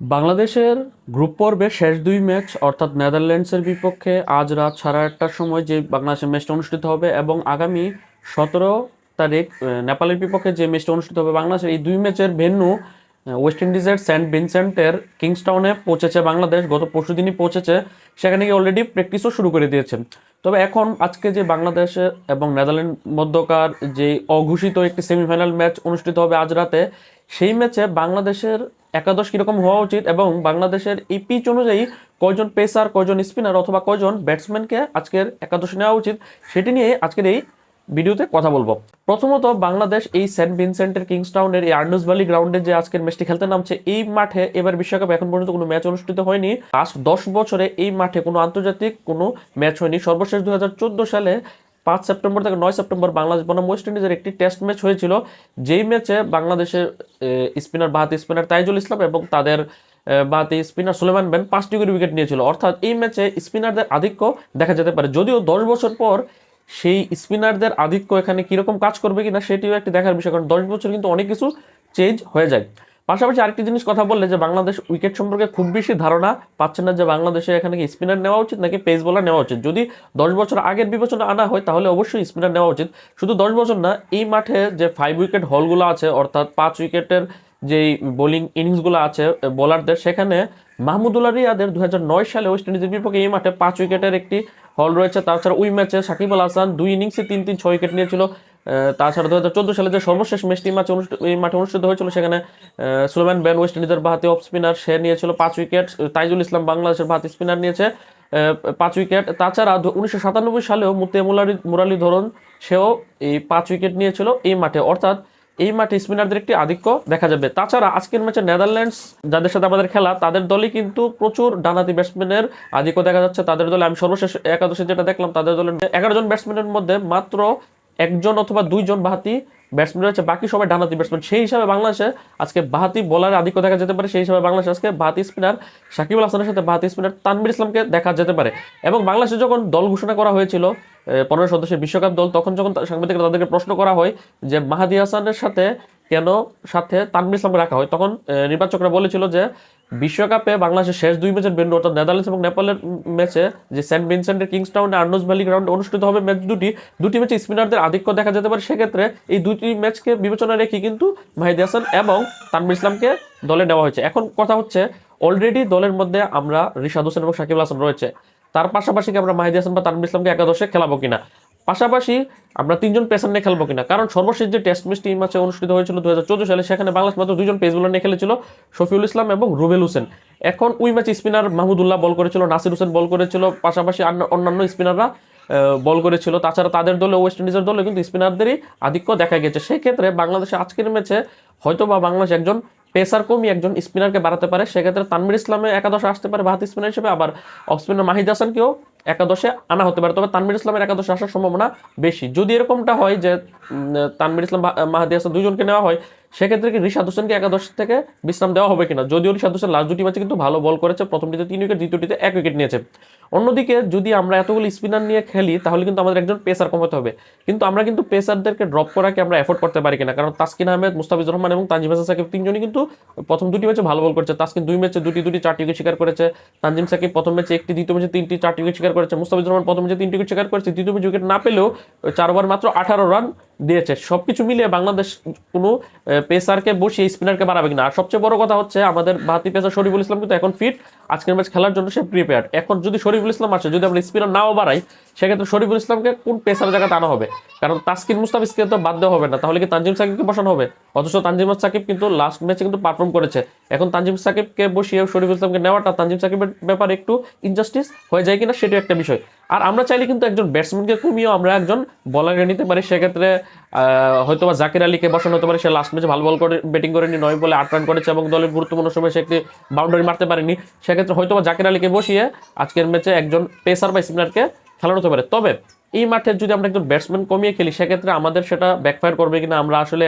বাংলাদেশের গ্রুপ পর্বের শেষ দুই ম্যাচ অর্থাৎ নেদারল্যান্ডসের বিপক্ষে আজ রাত সাড়ে আটটার সময় যে বাংলাদেশের ম্যাচটা অনুষ্ঠিত হবে এবং আগামী সতেরো তারিখ নেপালের বিপক্ষে যে ম্যাচটা অনুষ্ঠিত হবে বাংলাদেশের, এই দুই ম্যাচের ভেন্যু ওয়েস্ট ইন্ডিজের সেন্ট ভিনসেন্টের কিংস্টাউনে পৌঁছেছে বাংলাদেশ, গত পরশু দিনই পৌঁছেছে। সেখানে গিয়ে অলরেডি প্র্যাকটিসও শুরু করে দিয়েছে তবে এখন আজকে যে বাংলাদেশ এবং নেদারল্যান্ড মধ্যকার যে অঘোষিত একটি সেমিফাইনাল ম্যাচ অনুষ্ঠিত হবে আজ রাতে, সেই ম্যাচে বাংলাদেশের একাদশ কীরকম হওয়া উচিত এবং বাংলাদেশের এই পিচ অনুযায়ী কয়জন পেসার কয়জন স্পিনার অথবা কয়জন ব্যাটসম্যানকে আজকের একাদশ নেওয়া উচিত সেটি নিয়ে আজকের এই ভিডিওতে কথা বলব। প্রথমত বাংলাদেশ এই সেন্ট ভিনসেন্টের কিংস্টাউনের এই আর্নস ভ্যালি গ্রাউন্ডে যে আজকের ম্যাচটি খেলতে নামছে, এই মাঠে এবার বিশ্বকাপ এখন পর্যন্ত কোনো ম্যাচ অনুষ্ঠিত হয়নি। লাস্ট দশ বছরে এই মাঠে কোনো আন্তর্জাতিক কোনো ম্যাচ হয়নি। সর্বশেষ দুই হাজার চোদ্দ সালে পাঁচ সেপ্টেম্বর থেকে নয় সেপ্টেম্বর বাংলাদেশ বনাম ওয়েস্ট ইন্ডিজের একটি টেস্ট ম্যাচ হয়েছিল। যেই ম্যাচে বাংলাদেশের স্পিনার, বাহাতি স্পিনার তাইজুল ইসলাম এবং তাদের বাহাতি স্পিনার সুলেমান বেন পাঁচটি করে উইকেট নিয়েছিল। অর্থাৎ এই ম্যাচে স্পিনারদের আধিক্য দেখা যেতে পারে। যদিও দশ বছর পর সেই স্পিনারদের আধিক্য এখানে কীরকম কাজ করবে কিনা সেটিও একটি দেখার বিষয়। কারণ দশ বছর কিন্তু অনেক কিছু চেঞ্জ হয়ে যায়। পাশাপাশি আরেকটি জিনিস কথা বললে যে বাংলাদেশ উইকেট সম্পর্কে খুব বেশি ধারণা পাচ্ছে না যে বাংলাদেশে এখানে কি স্পিনার নেওয়া উচিত নাকি পেস বোলার নেওয়া উচিত। যদি দশ বছর আগের বিবেচনা আনা হয়, তাহলে অবশ্যই স্পিনার নেওয়া উচিত। শুধু দশ বছর না, এই মাঠে যে ফাইভ উইকেট হলগুলো আছে, অর্থাৎ পাঁচ উইকেটের যেই বোলিং ইনিংসগুলো আছে বোলারদের সেখানে মাহমুদুল্লাহ রিয়াদের দু সালে ওয়েস্ট ইন্ডিজের বিপক্ষে এই মাঠে পাঁচ উইকেটের একটি হল রয়েছে। তাছাড়া ওই ম্যাচে সাকিব আল হাসান দুই ইনিংসে তিন তিন ছয় উইকেট নিয়েছিল। তাছাড়া দু হাজার চোদ্দ সালে যে সর্বশেষ ম্যাচটি ম্যাচ অনুষ্ঠিত এই মাঠে অনুষ্ঠিত হয়েছিল, সেখানে সুলেমান ব্যান ওয়েস্ট ইন্ডিজের বাহাতি অফ স্পিনার সে নিয়েছিল পাঁচ উইকেট তাইজুল ইসলাম বাংলাদেশের বাহাতি স্পিনার নিয়েছে পাঁচ উইকেট তাছাড়া উনিশশো সাতানব্বই সালেও মুতে মুরারি মুরালি ধরন, সেও এই পাঁচ উইকেট নিয়েছিল এই মাঠে। অর্থাৎ এই মাঠে স্পিনারদের একটি আধিক্য দেখা যাবে। তাছাড়া আজকের ম্যাচে নেদারল্যান্ডস যাদের সাথে আমাদের খেলা, তাদের দলে কিন্তু প্রচুর ডানাতি ব্যাটসম্যানের আধিক্য দেখা যাচ্ছে। তাদের দলে আমি সর্বশেষ একাদশে যেটা দেখলাম, তাদের দলে এগারো জন ব্যাটসম্যানের মধ্যে মাত্র একজন অথবা দুইজন বাহাতি ব্যাটসম্যান রয়েছে, বাকি সবাই ডানাতি ব্যাটসম্যান সেই হিসাবে বাংলাদেশে আজকে বাহাতি বলারের আধিক্য দেখা যেতে পারে, সেই হিসাবে বাংলাদেশে আজকে বাহাতি স্পিনার সাকিবুল হাসানের সাথে বাহাতি স্পিনার তানবির ইসলামকে দেখা যেতে পারে। এবং বাংলাদেশে যখন দল ঘোষণা করা হয়েছিল পনেরো সদস্যের বিশ্বকাপ দল, তখন যখন সাংবাদিকরা তাদেরকে প্রশ্ন করা হয় যে মাহাদি হাসানের সাথে কেন সাথে তানবির ইসলামকে রাখা হয়, তখন নির্বাচকরা বলেছিল যে বিশ্বকাপে বাংলাদেশের শেষ দুই ম্যাচের বেন্ডু অর্থাৎ নেদারল্যান্ডস এবং নেপালের ম্যাচে যে সেন্ট ভিনসেন্টের কিংস্টাউনে আর্নস ভ্যালি গ্রাউন্ডে অনুষ্ঠিত হবে ম্যাচ দুটি দুটি ম্যাচে স্পিনারদের আধিক্য দেখা যেতে পারে। সেক্ষেত্রে এই দুটি ম্যাচকে বিবেচনা রেখে কিন্তু মাহিদি হাসান এবং তানবির ইসলামকে দলে নেওয়া হয়েছে। এখন কথা হচ্ছে অলরেডি দলের মধ্যে আমরা রিশাদ হোসেন এবং সাকিব হাসান রয়েছে। তার পাশাপাশি কি আমরা মাহিদি হাসান বা তানবির ইসলামকে একাদশে খেলাবো কিনা? পাশাপাশি আমরা তিনজন পেসার নিয়ে খেলব কিনা? কারণ সর্বশেষ যে টেস্ট ম্যাচটি এই ম্যাচে অনুষ্ঠিত হয়েছিল দু হাজার চোদ্দ সালে, সেখানে বাংলাদেশ মাত্র দুজন পেস বোলার নিয়ে খেলেছিল, শফিউল ইসলাম এবং রুবেল হোসেন। এখন ওই ম্যাচে স্পিনার মাহমুদুল্লাহ বল করেছিল, নাসির হোসেন বল করেছিল, পাশাপাশি অন্যান্য স্পিনাররা বল করেছিল। তাছাড়া তাদের দলে, ওয়েস্ট ইন্ডিজের দলে কিন্তু স্পিনারদেরই আধিক্য দেখা গেছে। সেক্ষেত্রে বাংলাদেশে আজকের ম্যাচে হয়তো বা বাংলাদেশ একজন পেসার কমই একজন স্পিনারকে বাড়াতে পারে, সেক্ষেত্রে তানমির ইসলামে একাদশে আসতে পারে বাহাতি স্পিনার হিসেবে, আবার অফ স্পিনার মাহিদ হাসানকেও একাদশে আনা হতে পারে। তবে তানমির ইসলামের একাদশে আসার সম্ভাবনা বেশি। যদি এরকমটা হয় যে তানমির ইসলাম মাহাদি হাসান দুজনকে নেওয়া হয় সেক্ষেত্রে কি রিশাদ হোসেনকে একাদশ থেকে বিশ্রাম দেওয়া হবে কিনা? যদিও রিশাদ হোসেন লাস্ট দুটি ম্যাচে কিন্তু ভালো বল করেছে। প্রথমটিতে তিন উইকেট দ্বিতীয়টিতে এক উইকেট নিয়েছে। অন্যদিকে যদি আমরা এতগুলো স্পিনার নিয়ে খেলি, তাহলে কিন্তু আমাদের একজন পেসার কমাতে হবে। কিন্তু আমরা কিন্তু পেসারদেরকে ড্রপ করাকে আমরা এফোর্ড করতে পারি কিনা? কারণ তাসকিন আহমেদ, মুস্তাফিজুর রহমান এবং তানজিম হাসান সাকিব তিনজনই কিন্তু প্রথম দুটি ম্যাচে ভালো বল করেছে। তাসকিন দুই ম্যাচে দুটি দুটি, চারটি উইকেট শিকার করেছে। তানজিম সাকিব প্রথম ম্যাচে একটি, দ্বিতীয় ম্যাচে তিনটি, চারটি উইকেট শিকার করেছে। মুস্তাফিজুর রহমান প্রথম ম্যাচে তিনটি উইকেট শিকার করেছে। দ্বিতীয় ম্যাচে উইকেট না পেলেও চার ওভার মাত্র আঠারো রান দিয়েছে। সবকিছু মিলিয়ে বাংলাদেশ কোনো পেসারকে বসিয়ে স্পিনারকে বাড়াবে কিনা। আর সবচেয়ে বড় কথা হচ্ছে, আমাদের বাতি পেসার শরীফুল ইসলাম কিন্তু এখন ফিট আজকের ম্যাচ খেলার জন্য সে প্রিপেয়ার এখন যদি শরীফুল ইসলাম আসে, যদি আমরা স্পিনার নাও বাড়াই, সেক্ষেত্রে শরীফুল ইসলামকে কোন পেসার জায়গাতে আনা হবে? কারণ তাসকিন মুস্তাফিজকে তো বাদ দেওয়া হবে না। তাহলে কি তানজিম সাকিবকে বসানো হবে? অথচ তানজিম সাকিব কিন্তু লাস্ট ম্যাচে কিন্তু পারফর্ম করেছে। এখন তানজিম সাকিবকে বসিয়ে শরীফুল ইসলামকে নেওয়াটা তানজিম সাকিবের ব্যাপারে একটু ইনজাস্টিস হয়ে যায় কিনা, সেটাও একটা বিষয়। আর আমরা চাইলে কিন্তু একজন ব্যাটসম্যানকে কমিয়েও আমরা একজন বলারকে নিতে পারি। সেক্ষেত্রে হয়তো বা জাকির আলীকে বসানো হতে পারে। সে লাস্ট ম্যাচে ভালো বল করে ব্যাটিং করেনি, নয় বলে আট রান করেছে এবং দলের গুরুত্বপূর্ণ সময় সে একটি বাউন্ডারি মারতে পারেনি। সেক্ষেত্রে হয়তো বা জাকির আলীকে বসিয়ে আজকের ম্যাচে একজন পেসার বা স্পিনারকে খেলানো হতে পারে। তবে এই মাঠে যদি আমরা একজন ব্যাটসম্যান কমিয়ে খেলি, সেক্ষেত্রে আমাদের সেটা ব্যাকফায়ার করবে কিনা, আমরা আসলে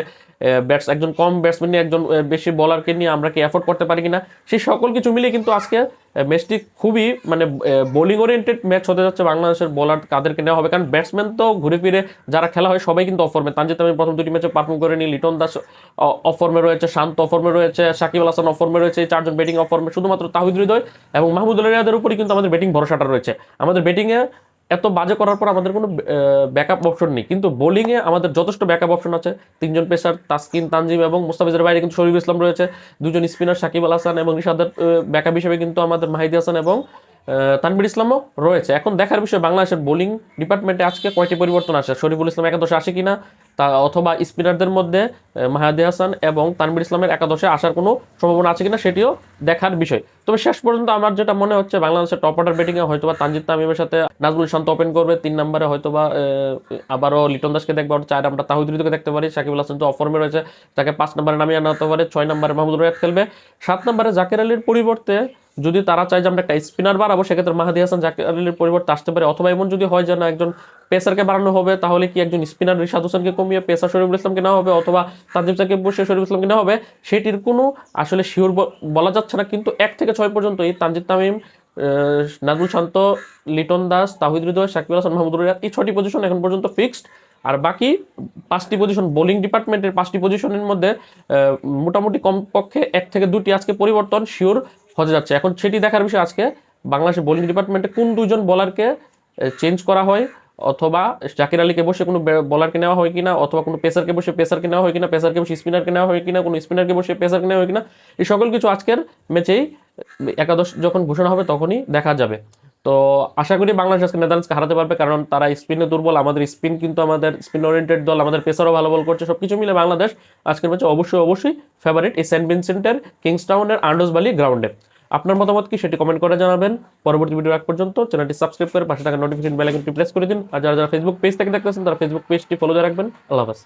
ব্যাটস একজন কম ব্যাটসম্যান নিয়ে, একজন বেশি বলারকে নিয়ে আমরা কি অ্যাফোর্ড করতে পারি কিনা, সেই সকল কিছু মিলিয়ে কিন্তু আজকে ম্যাচটি খুবই মানে বোলিং ওরিয়েন্টেড ম্যাচ হতে যাচ্ছে বাংলাদেশের বলার কাদেরকে নেওয়া হবে। কারণ ব্যাটসম্যান তো ঘুরে ফিরে যারা খেলা হয়, সবাই কিন্তু অফর্মে তানজিদ আমি প্রথম দুটি ম্যাচে পারফর্ম করে নিই লিটন দাস অফর্মে রয়েছে, শান্ত অফর্মে রয়েছে, সাকিব আল হাসান অফর্মে রয়েছে, এই চারজন ব্যাটিং অফর্মে শুধুমাত্র তাহিদ হৃদয় এবং মাহমুদুল রিয়াদের উপরই কিন্তু আমাদের ব্যাটিং ভরসাটা রয়েছে। আমাদের ব্যাটিংয়ে এত বাজে করার পর আমাদের কোনো ব্যাকআপ অপশন নেই। কিন্তু বোলিংয়ে আমাদের যথেষ্ট ব্যাকআপ অপশন আছে। তিনজন পেসার, তাসকিন, তানজিম এবং মুস্তাফিজের বাইরে কিন্তু শরীফ ইসলাম রয়েছে। দুজন স্পিনার সাকিব আল হাসান এবং রিশাদের ব্যাকআপ হিসেবে কিন্তু আমাদের মাহিদি হাসান এবং আহ, তানভীর ইসলামও রয়েছে। এখন দেখার বিষয় বাংলাদেশের বোলিং ডিপার্টমেন্টে আজকে কয়টি পরিবর্তন আসে? শরীফুল ইসলাম একাদশে আসে কিনা? তা অথবা স্পিনারদের মধ্যে মাহাদি হাসান এবং তানভীর ইসলামের একাদশে আসার কোনো সম্ভাবনা আছে কিনা সেটিও দেখার বিষয়। তবে শেষ পর্যন্ত আমার যেটা মনে হচ্ছে বাংলাদেশের টপ অর্ডার ব্যাটিংয়ে হয়তোবা তানজিদ তামিমের সাথে নাজমুল শান্ত ওপেন করবে। তিন নম্বরে হয়তোবা আবারও লিটন দাসকে দেখব। চার আমরা তাহিদ হৃদয়কে দেখতে পারি। সাকিব আল হাসান তো অফর্মে রয়েছে তাকে পাঁচ নম্বরে নামিয়ে আনা হতে পারে। ছয় নম্বরে মাহমুদুর রহমান খেলবে। সাত নম্বরে জাকের আলীর পরিবর্তে যদি তারা চায় যে আমরা একটা স্পিনার বাড়াবো সেক্ষেত্রে মাহাদি হাসান জাকের আলীর পরিবর্তে আসতে পারে। অথবা এমন যদি হয় যে না একজন পেসারকে বাড়ানো হবে তাহলে কি একজন স্পিনার রিশাদ হোসেনকে কমিয়ে পেসার শরীফুল ইসলামকে নেওয়া হবে? অথবা তাজিম সাকিব বসে শরীফুল ইসলামকে নেওয়া হবে? সেটির কোনো আসলে শিওর বলা যাচ্ছে না। কিন্তু এক থেকে ছয় পর্যন্ত এই তানজিদ তামিম আহ, নাজমুল শান্ত লিটন দাস তাহিদ হৃদয় সাকিব হাসান মাহমুদুর রিয়াদ এই ছটি পজিশন এখন পর্যন্ত ফিক্সড আর বাকি পাঁচটি পজিশন বোলিং ডিপার্টমেন্টের পাঁচটি পজিশনের মধ্যে মোটামুটি কমপক্ষে এক থেকে দুটি আজকে পরিবর্তন শিওর হতে যাচ্ছে। এখন সেটি দেখার বিষয় আজকে বাংলাদেশের বোলিং ডিপার্টমেন্টে কোন দুজন বলারকে চেঞ্জ করা হয় অথবা জাকির আলীকে বসে কোনো বলারকে নেওয়া হয় কিনা অথবা কোনো পেসারকে বসে পেসারকে নেওয়া হয় কিনা, পেসারকে বসে স্পিনারকে নেওয়া হয় কিনা, কোনো স্পিনারকে বসে পেসারকে নেওয়া হয় কিনা, এই সকল কিছু আজকের ম্যাচেই একাদশ যখন ঘোষণা হবে তখনই দেখা যাবে। তো আশা করি বাংলাদেশ আজকে নেদারল্যান্ডসকে হারাতে পারবে, কারণ তারা স্পিনে দুর্বল, আমাদের স্পিন কিন্তু আমাদের স্পিন ওরিয়েন্টেড দল, আমাদের পেসারও ভালো বল করছে, সবকিছু মিলে বাংলাদেশ আজকের ম্যাচে অবশ্যই অবশ্যই ফেভারিট এই সেন্ট ভিনসেন্টের কিংসটাউনের আন্ডোজ বালি গ্রাউন্ডে আপনার মতামত কি সেটি কমেন্ট করে জানাবেন। পরবর্তী ভিডিও আগ পর্যন্ত চ্যানেলটি সাবস্ক্রাইব করে পাশে থাকা নোটিফিকেশন বেল আইকনটি প্রেস করে দিন। আর যারা যারা ফেসবুক পেজ থেকে দেখতেছেন, তারা ফেসবুক পেজটি ফলো দিয়ে রাখবেন। আল্লাহ হাফেজ।